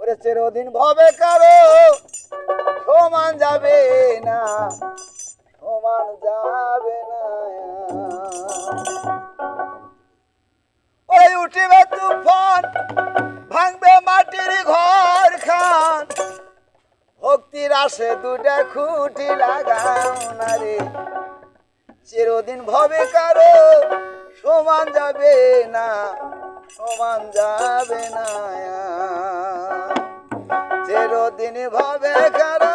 ওরে চিরদিন ভবে কারও, সমান যাবে না, সমান যাবে না। ওই উঠিবে তুফান, ভাঙবে মাটির ঘর খান। ভক্তির আসে দুটা খুঁটি লাগাও না রে। চিরদিন ভবে কারও, সমান যাবে না। সমান যাবে না চিরদিন ভাবে কারও